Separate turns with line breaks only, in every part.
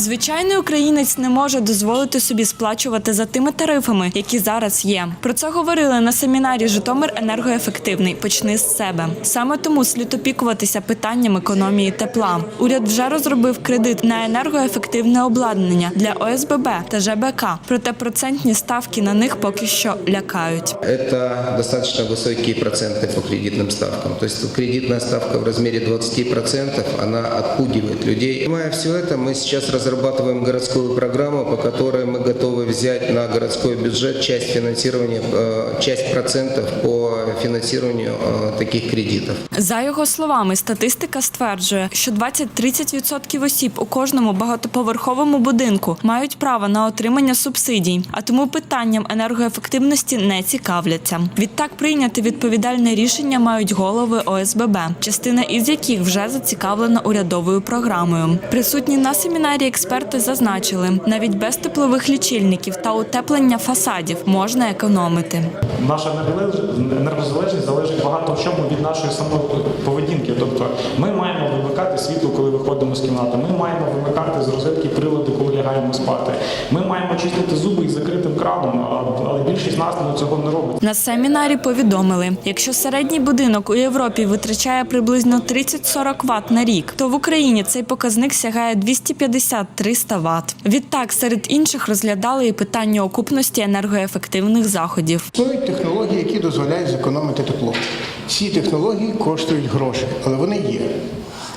Звичайний українець не може дозволити собі сплачувати за тими тарифами, які зараз є. Про це говорили на семінарі Житомир енергоефективний. Почни з себе. Саме тому слід опікуватися питанням економії тепла. Уряд вже розробив кредит на енергоефективне обладнання для ОСББ та ЖБК. Проте процентні ставки на них поки що лякають.
Это достаточно высокие проценты по кредитным ставкам. То есть кредитная ставка в размере 20%, она отпугивает людей. Понимая все это, мы сейчас разрабатываем городскую программу, по которой мы готовы взять на городской бюджет часть финансирования, э, часть процентов по финансированию э, таких кредитов.
За його словами, статистика стверджує, що 20-30% осіб у кожному багатоповерховому будинку мають право на отримання субсидій, а тому питанням енергоефективності не цікавляться. Відтак прийняти відповідальне рішення мають голови ОСББ, частина із яких вже зацікавлена урядовою програмою. Присутні на семінарі експерти зазначили, навіть без теплових лічильників та утеплення фасадів можна економити.
Наша енергозалежність- залежить багато в чому від нашої самоповедінки. Тобто ми маємо вимикати світло, коли виходимо з кімнати. Ми маємо вимикати з розетки прилади, коли лягаємо спати. Ми маємо чистити більшість нас цього не робить.
На семінарі повідомили, якщо середній будинок у Європі витрачає приблизно 30-40 Вт на рік, то в Україні цей показник сягає 250-300 Вт. Відтак, серед інших розглядали і питання окупності енергоефективних заходів.
Існують технології, які дозволяють зекономити тепло. Ці технології коштують гроші, але вони є.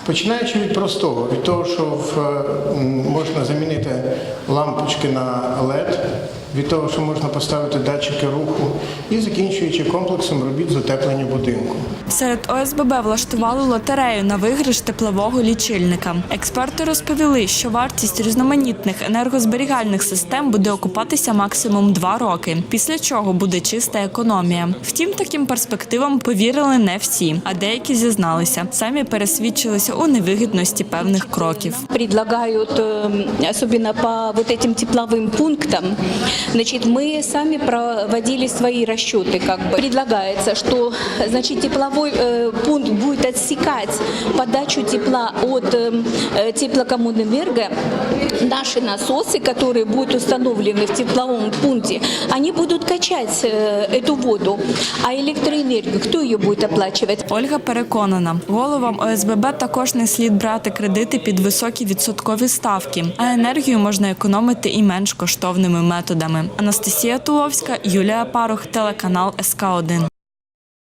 Починаючи від простого, від того, що в, можна замінити лампочки на LED, від того, що можна поставити датчики руху, і закінчуючи комплексом робіт з утеплення будинку.
Серед ОСББ влаштували лотерею на виграш теплового лічильника. Експерти розповіли, що вартість різноманітних енергозберігальних систем буде окупатися максимум два роки, після чого буде чиста економія. Втім, таким перспективам повірили не всі, а деякі зізналися, самі пересвідчилися у невигідності певних кроків.
предлагают, э, особенно по вот этим тепловым пунктам, значит, мы сами проводили свои расчеты, как бы. Предлагается, что, значит, тепловой э, пункт будет отсекать подачу тепла от э, э, теплокоммунэнерго. Наши насосы, которые будут установлены в тепловом пункте, они будут качать э, эту воду. А электроэнергию, кто ее будет оплачивать?
Ольга переконана, головам ОСББ також не слід брати кредити під високі відсоткові ставки, а енергію можна економити і менш коштовними методами. Анастасія Туловська, Юлія Парух, телеканал СК 1